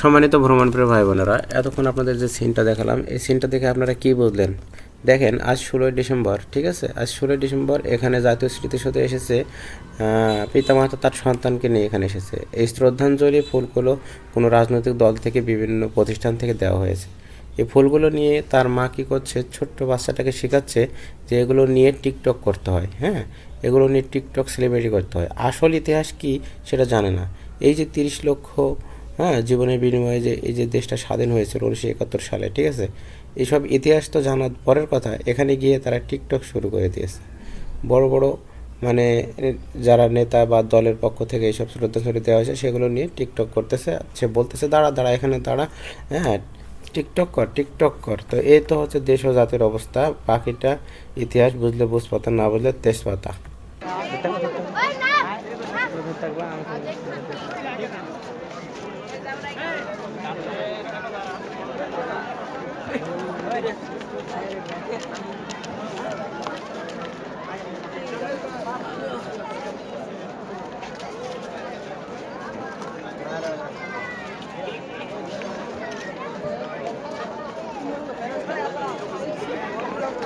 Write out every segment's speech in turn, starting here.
সম্মানিত ভ্রমণপ্রিয় ভাই বোনেরা, এতক্ষণ আপনাদের যে সিনটা দেখালাম, এই সিনটা দেখে আপনারা কি বুঝলেন? দেখেন, আজ ষোলোই ডিসেম্বর, ঠিক আছে? আজ ষোলোই ডিসেম্বর, এখানে জাতীয় স্মৃতিসৌধে এসেছে পিতামাতা তার সন্তানকে নিয়ে এখানে এসেছে। এই শ্রদ্ধাঞ্জলি ফুলগুলো কোনো রাজনৈতিক দল থেকে, বিভিন্ন প্রতিষ্ঠান থেকে দেওয়া হয়েছে। এই ফুলগুলো নিয়ে তার মা কী করছে, ছোট্ট বাচ্চাটাকে শেখাচ্ছে যে এগুলো নিয়ে টিকটক করতে হয় হ্যাঁ? এগুলো নিয়ে টিকটক সেলিব্রিটি করতে হয়। আসল ইতিহাস কি সেটা জানে না। এই যে তিরিশ লক্ষ হ্যাঁ জীবনের বিনিময়ে যে এই যে দেশটা স্বাধীন হয়েছে উনিশশো একাত্তর সালে, ঠিক আছে? এইসব ইতিহাস তো জানার পরের কথা, এখানে গিয়ে তারা টিকটক শুরু করে দিয়েছে। বড় বড় মানে যারা নেতা বা দলের পক্ষ থেকে এইসব শ্রদ্ধাঞ্জলি দেওয়া হয়েছে, সেগুলো নিয়ে টিকটক করতেছে, সে বলতেছে, দাঁড়া দাঁড়া, এখানে দাঁড়া। হ্যাঁ টিকটক কর টিকটক কর। তো এই তো হচ্ছে দেশ ও জাতির অবস্থা। বাকিটা ইতিহাস বুঝলে বুঝ পাতা না বুঝলে তেজপাতা।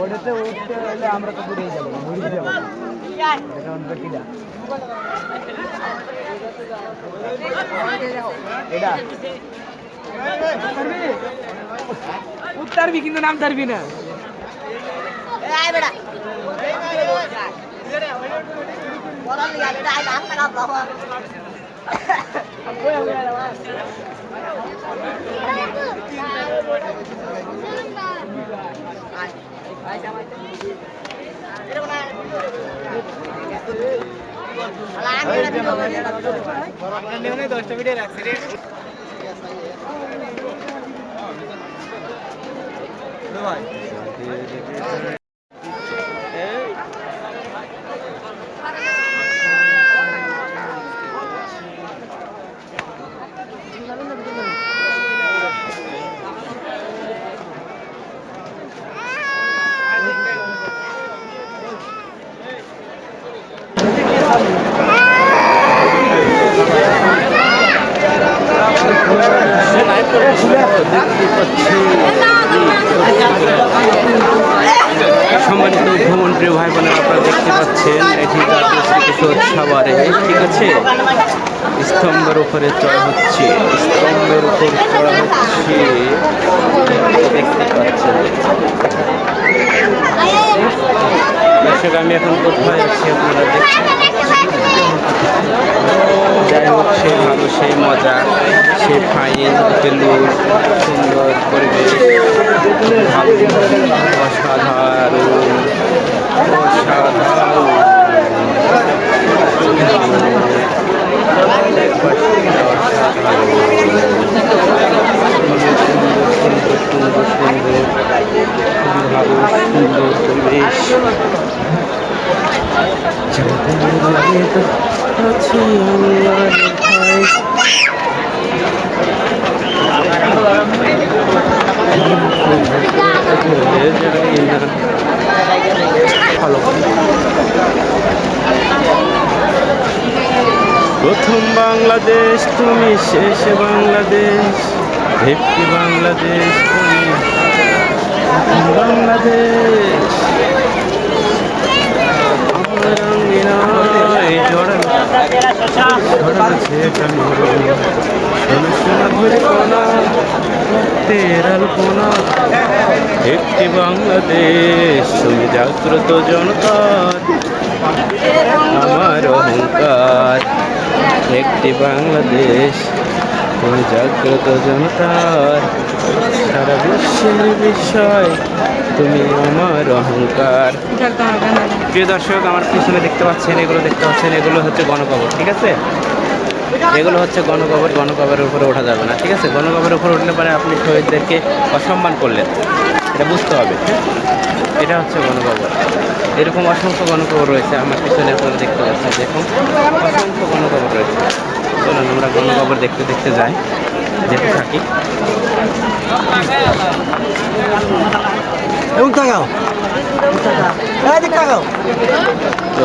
ওটাতে উঠতে হলে আমরা তো ঘুরে যাব ঘুরে যাব। এটা বেটিটা এটা? উত্তরবি কিন্তু নাম ধরবি না। দশটা মিনিট রাখছি রে সম্মানিত ভ্রমণপ্রিয় ভাই বোনেরা আপনারা দেখতে পাচ্ছেন এটি জাতীয় স্মৃতিসৌধ সাভারে। ঠিক আছে? স্তম্ভের উপরে চড়া হচ্ছে। স্তম্ভের উপর চড়া হচ্ছে। দেখতে পাচ্ছেন। আমি এখন কোথায় আছি আপনারা যাই হোক সেই ভালো সেই মজা সেই ফাইন বেলুন সুন্দর পরিবেশ। অসাধারণ অসাধারণ একবার সুন্দর সুন্দর সুন্দর খুবই ভালো সুন্দর পরিবেশ আছি আল্লাহর ভয় ভালো প্রথম বাংলাদেশ তুমি শেষ বাংলাদেশ। একটি বাংলাদেশ তুমি বাংলাদেশ। একটি বাংলাদেশ তুমি জাগ্রত জনতার। আমার অহংকার একটি বাংলাদেশ জাগ্রত জনতার, সারা বিশ্বের বিষয়, তুমি আমার অহংকার। প্রিয় দর্শক, আমার পিছনে দেখতে পাচ্ছেন, এগুলো দেখতে পাচ্ছেন, এগুলো হচ্ছে গণকবর, ঠিক আছে? এগুলো হচ্ছে গণকবর, গণকবরের উপরে ওঠা যাবে না, ঠিক আছে? গণকবরের উপরে উঠলে পরে আপনি শহীদদেরকে অসম্মান করলেন। এটা বুঝতে হবে? এটা হচ্ছে গণকবর। এরকম অসংখ্য গণকবর রয়েছে আমার পিছনে আপনারা দেখতে পাচ্ছেন দেখুন। অসংখ্য গণকবর রয়েছে। চলুন আমরা গণকবর দেখতে দেখতে যাই যেতে থাকি। তো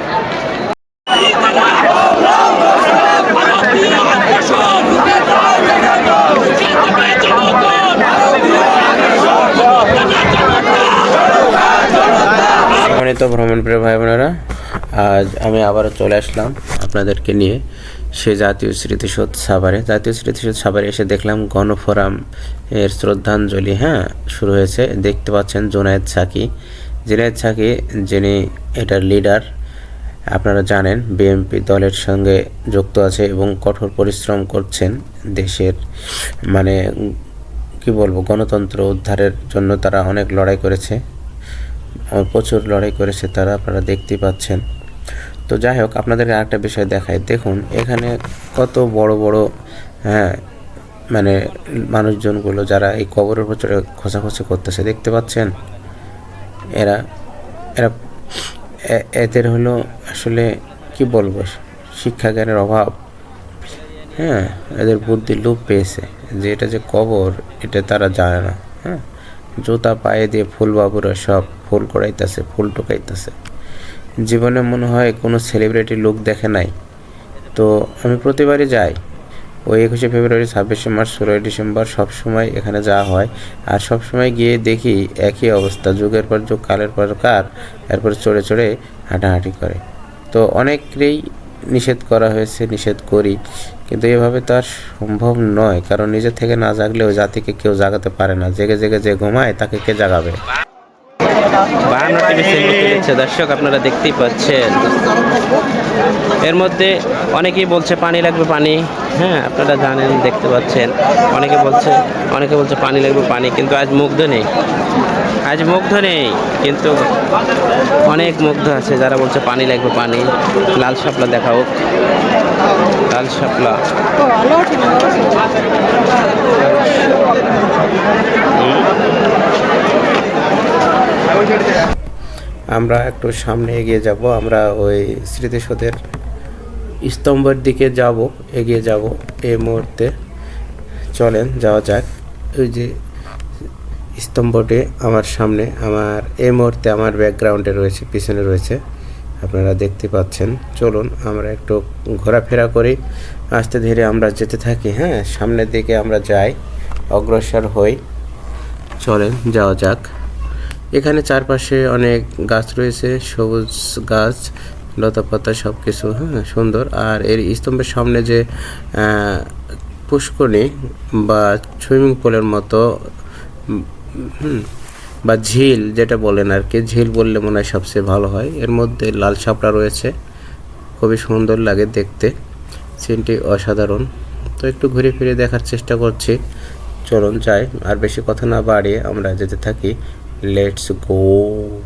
সম্মানিত ভ্রমণপ্রিয় ভাই বোনেরা আজ আমি আবারও চলে আসলাম আপনাদেরকে নিয়ে সে জাতীয় স্মৃতিসৌধ সাভারে। জাতীয় স্মৃতিসৌধ সাভারে এসে দেখলাম গণফোরাম এর শ্রদ্ধাঞ্জলি হ্যাঁ শুরু হয়েছে। দেখতে পাচ্ছেন জোনায়েদ সাকি। জুনায়েদ সাকি যিনি এটার লিডার, আপনারা জানেন বিএনপি দলের সঙ্গে যুক্ত আছে এবং কঠোর পরিশ্রম করছেন দেশের মানে কি বলব, গণতন্ত্র উদ্ধারের জন্য তারা অনেক লড়াই করেছে। প্রচুর লড়াই করেছে তারা, আপনারা দেখতে পাচ্ছেন। তো যাই হোক, আপনাদেরকে আরেকটা বিষয় দেখাই। দেখুন, এখানে কত বড় বড় হ্যাঁ মানে মানুষজনগুলো যারা এই কবরের উপর খোঁচাখুচি করতেছে, দেখতে পাচ্ছেন? এরা এরা এদের হলো আসলে কি বলব শিক্ষা জ্ঞানের অভাব। হ্যাঁ এদের বুদ্ধি লোপ পেয়েছে। যে এটা যে কবর, এটা তারা জানে না। হ্যাঁ জুতা, পায়ে দিয়ে ফুলবাবুরা সব ফুল করাইতেছে, ফুল টোকাইতেছে। জীবনে মনে হয় কোনো সেলিব্রিটি লুক দেখে নাই। তো আমি প্রতিবারই যাই। ওই একুশে ফেব্রুয়ারি, ছাব্বিশে মার্চ, ষোলোই ডিসেম্বর সবসময় এখানে যাওয়া হয়। আর সব সময় গিয়ে দেখি একই অবস্থা, যুগের পর যুগ, কালের পর কার এরপর চড়ে চড়ে হাঁটাহাঁটি করে। তো অনেকেরই নিষেধ করা হয়েছে, নিষেধ করি। কিন্তু এভাবে তো আর সম্ভব নয়। কারণ নিজে থেকে না জাগলেও জাতিকে কেউ জাগাতে পারে না। জেগে জেগে যে ঘুমায়, তাকে কে জাগাবে? তুলেছে দর্শক, আপনারা দেখতেই পাচ্ছেন। এর মধ্যে অনেকেই বলছে পানি লাগবে, পানি। হ্যাঁ আপনারা জানেন, দেখতে পাচ্ছেন। অনেকে বলছে অনেকে বলছে পানি লাগবে, পানি, কিন্তু আজ মুগ্ধ নেই। আজ মুগ্ধ নেই, কিন্তু অনেক মুগ্ধ আছে যারা বলছে পানি লাগবে, পানি। লাল শাপলা দেখাও। লাল শাপলা। আমরা একটু সামনে এগিয়ে যাব, আমরা ওই স্মৃতিসৌধের স্তম্ভের দিকে যাব, এগিয়ে যাব এই মুহূর্তে। চলেন, যাওয়া যাক। ওই যে স্তম্ভটি আমার সামনে, আমার, এই মুহূর্তে আমার ব্যাকগ্রাউন্ডে রয়েছে, পিছনে রয়েছে, আপনারা দেখতে পাচ্ছেন। চলুন, আমরা একটু ঘোরাফেরা করি। আস্তে ধীরে আমরা যেতে থাকি হ্যাঁ সামনের দিকে আমরা যাই, অগ্রসর হই। চলেন, যাওয়া যাক। এখানে চারপাশে অনেক গাছ রয়েছে, সবুজ গাছ লতাপাতা সব কিছু হ্যাঁ সুন্দর। আর এর স্তম্ভের সামনে যে পুষ্করণী বা সুইমিং পুলের মতো বা ঝিল যেটা বলেন আর কি, ঝিল বললে মনে হয় সবচেয়ে ভালো হয়। এর মধ্যে লাল শাপলা রয়েছে, খুবই সুন্দর লাগে দেখতে, সিনটি অসাধারণ। তো একটু ঘুরে ফিরে দেখার চেষ্টা করছি। চলুন যাই, আর বেশি কথা না বাড়িয়ে আমরা যেতে থাকি let's go.